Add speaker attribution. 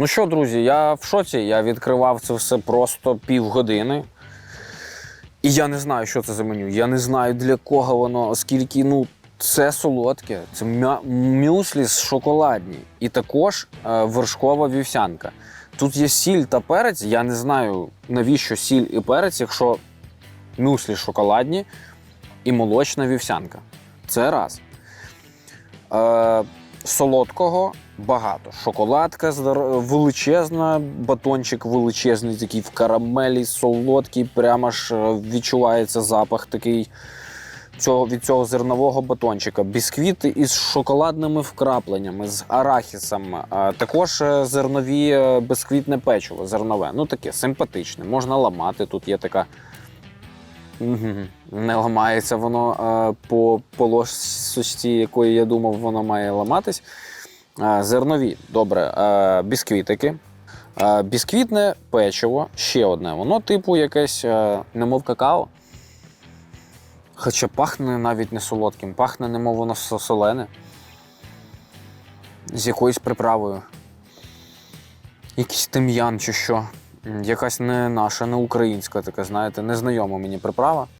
Speaker 1: Ну що, друзі, я в шоці. Я відкривав це все просто півгодини. І я не знаю, що це за меню. Я не знаю для кого воно, оскільки ну, це солодке, це мюслі з шоколадні. І також е, вершкова вівсянка. Тут є сіль та перець. Я не знаю, навіщо сіль і перець, якщо мюслі шоколадні і молочна вівсянка. Це раз. Е, солодкого багато. Шоколадка величезна, батончик величезний, такий в карамелі, солодкий, прямо ж е, відчувається запах такий цього, від цього зернового батончика. Бісквіти із шоколадними вкрапленнями, з арахісом. Також е, зернові е, бісквітне печиво, зернове. Ну таке симпатичне. Можна ламати. Тут є така. Не ламається воно е, по, по ложці, якої я думав, воно має ламатись. Е, Зернові, добре, е, бісквітики. Бісквітне печиво, ще одне. Воно типу якесь, немов какао. Хоча пахне навіть не солодким, пахне, немов воно солене. З якоюсь приправою. Якийсь тим'ян чи що. Якась не наша, не українська така, знаєте, незнайома мені приправа.